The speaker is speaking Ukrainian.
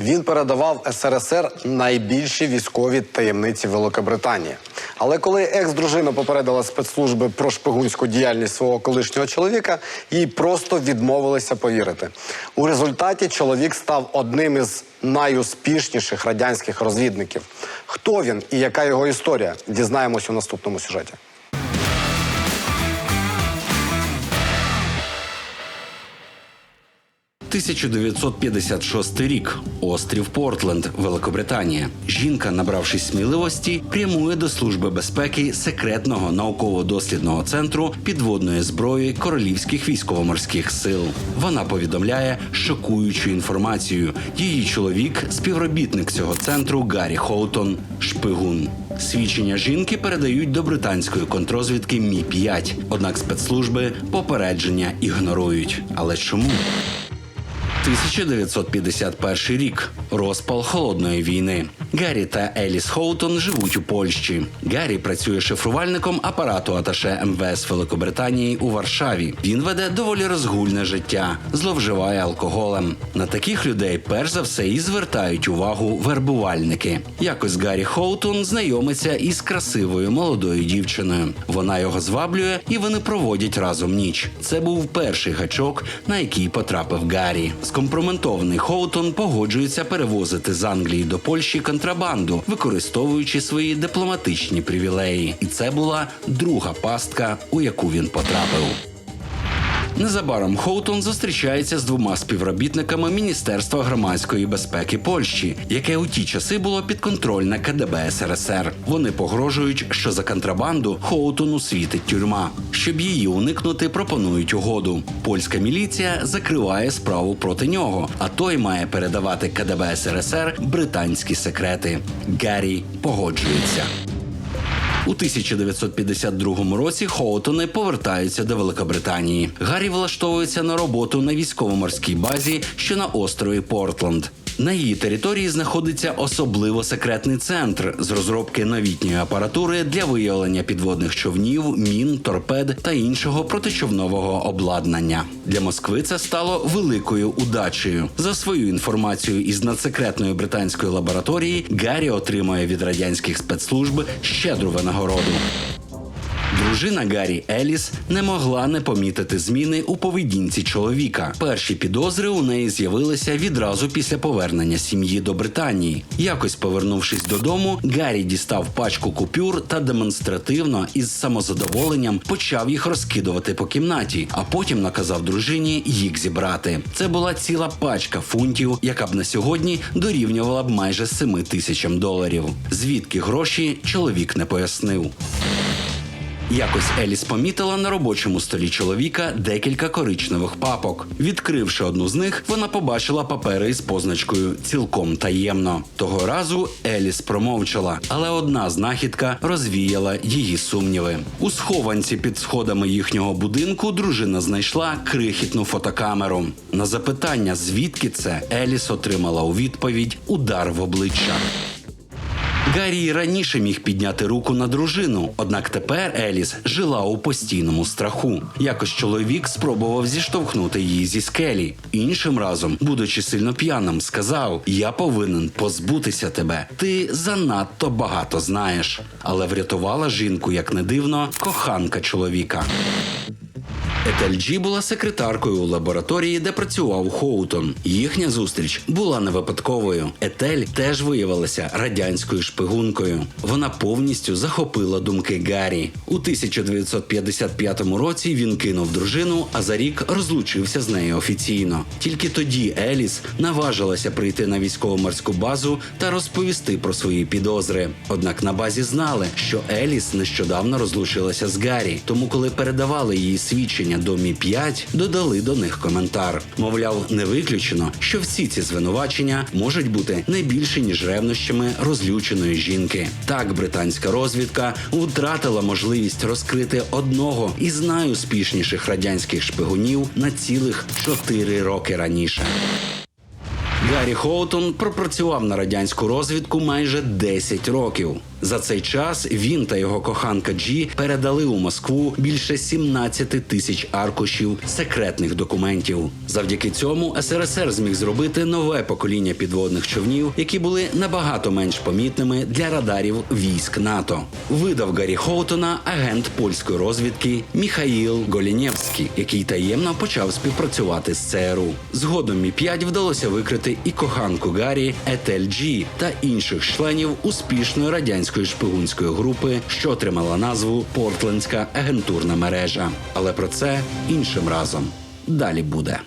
Він передавав СРСР найбільші військові таємниці Великобританії. Але коли екс-дружина попередила спецслужби про шпигунську діяльність свого колишнього чоловіка, їй просто відмовилися повірити. У результаті чоловік став одним із найуспішніших радянських розвідників. Хто він і яка його історія? Дізнаємось у наступному сюжеті. – 1956 рік. Острів Портленд, Великобританія. Жінка, набравшись сміливості, прямує до служби безпеки секретного науково-дослідного центру підводної зброї королівських військово-морських сил. Вона повідомляє шокуючу інформацію. Її чоловік, співробітник цього центру Гаррі Хоутон, шпигун. Свідчення жінки передають до британської контрозвідки Мі 5 Однак спецслужби попередження ігнорують. Але чому? 1951 рік. Розпал холодної війни. Гаррі та Еліс Хоутон живуть у Польщі. Гаррі працює шифрувальником апарату Аташе МВС Великобританії у Варшаві. Він веде доволі розгульне життя, зловживає алкоголем. На таких людей перш за все і звертають увагу вербувальники. Якось Гаррі Хоутон знайомиться із красивою молодою дівчиною. Вона його зваблює, і вони проводять разом ніч. Це був перший гачок, на який потрапив Гаррі. Скомпроментований Хоутон погоджується перевозити з Англії до Польщі контрабанду, використовуючи свої дипломатичні привілеї. І це була друга пастка, у яку він потрапив. Незабаром Хоутон зустрічається з двома співробітниками Міністерства громадської безпеки Польщі, яке у ті часи було підконтрольне КДБ СРСР. Вони погрожують, що за контрабанду Хоутону світить тюрма. Щоб її уникнути, пропонують угоду. Польська міліція закриває справу проти нього, а той має передавати КДБ СРСР британські секрети. Гаррі погоджується. У 1952 році Хоутони повертаються до Великобританії. Гаррі влаштовується на роботу на військово-морській базі, що на острові Портленд. На її території знаходиться особливо секретний центр з розробки новітньої апаратури для виявлення підводних човнів, мін, торпед та іншого протичовнового обладнання. Для Москви це стало великою удачею. За свою інформацію із надсекретної британської лабораторії Гаррі отримує від радянських спецслужб щедру винагороду. Дружина Гаррі Еліс не могла не помітити зміни у поведінці чоловіка. Перші підозри у неї з'явилися відразу після повернення сім'ї до Британії. Якось повернувшись додому, Гаррі дістав пачку купюр та демонстративно із самозадоволенням почав їх розкидувати по кімнаті, а потім наказав дружині їх зібрати. Це була ціла пачка фунтів, яка б на сьогодні дорівнювала б майже 7 тисячам доларів. Звідки гроші чоловік не пояснив. Якось Еліс помітила на робочому столі чоловіка декілька коричневих папок. Відкривши одну з них, вона побачила папери із позначкою цілком таємно. Того разу Еліс промовчала, але одна знахідка розвіяла її сумніви. У схованці під сходами їхнього будинку дружина знайшла крихітну фотокамеру. На запитання, звідки це, Еліс отримала у відповідь удар в обличчя. Гаррі раніше міг підняти руку на дружину, однак тепер Еліс жила у постійному страху. Якось чоловік спробував зіштовхнути її зі скелі. Іншим разом, будучи сильно п'яним, сказав: Я повинен позбутися тебе. Ти занадто багато знаєш. Але врятувала жінку, як не дивно, коханка чоловіка. Етельджі була секретаркою у лабораторії, де працював Хоутон. Їхня зустріч була не випадковою. Етель теж виявилася радянською шпигункою. Вона повністю захопила думки Гаррі. У 1955 році він кинув дружину, а за рік розлучився з нею офіційно. Тільки тоді Еліс наважилася прийти на військово-морську базу та розповісти про свої підозри. Однак на базі знали, що Еліс нещодавно розлучилася з Гаррі. Тому, коли передавали її свідчення до Мі 5 додали до них коментар. Мовляв, не виключено, що всі ці звинувачення можуть бути не більше ніж ревнощами розлюченої жінки. Так британська розвідка втратила можливість розкрити одного із найуспішніших радянських шпигунів на цілих чотири роки раніше. Гаррі Хоутон пропрацював на радянську розвідку майже 10 років. За цей час він та його коханка Джі передали у Москву більше 17 тисяч аркушів секретних документів. Завдяки цьому СРСР зміг зробити нове покоління підводних човнів, які були набагато менш помітними для радарів військ НАТО. Видав Гаррі Хоутона агент польської розвідки Міхаїл Голінєвський, який таємно почав співпрацювати з ЦРУ. Згодом Мі 5 вдалося викрити і коханку Гаррі Етель Джі та інших членів успішної радянської шпигунської групи, що отримала назву Портлендська агентурна мережа. Але про це іншим разом. Далі буде.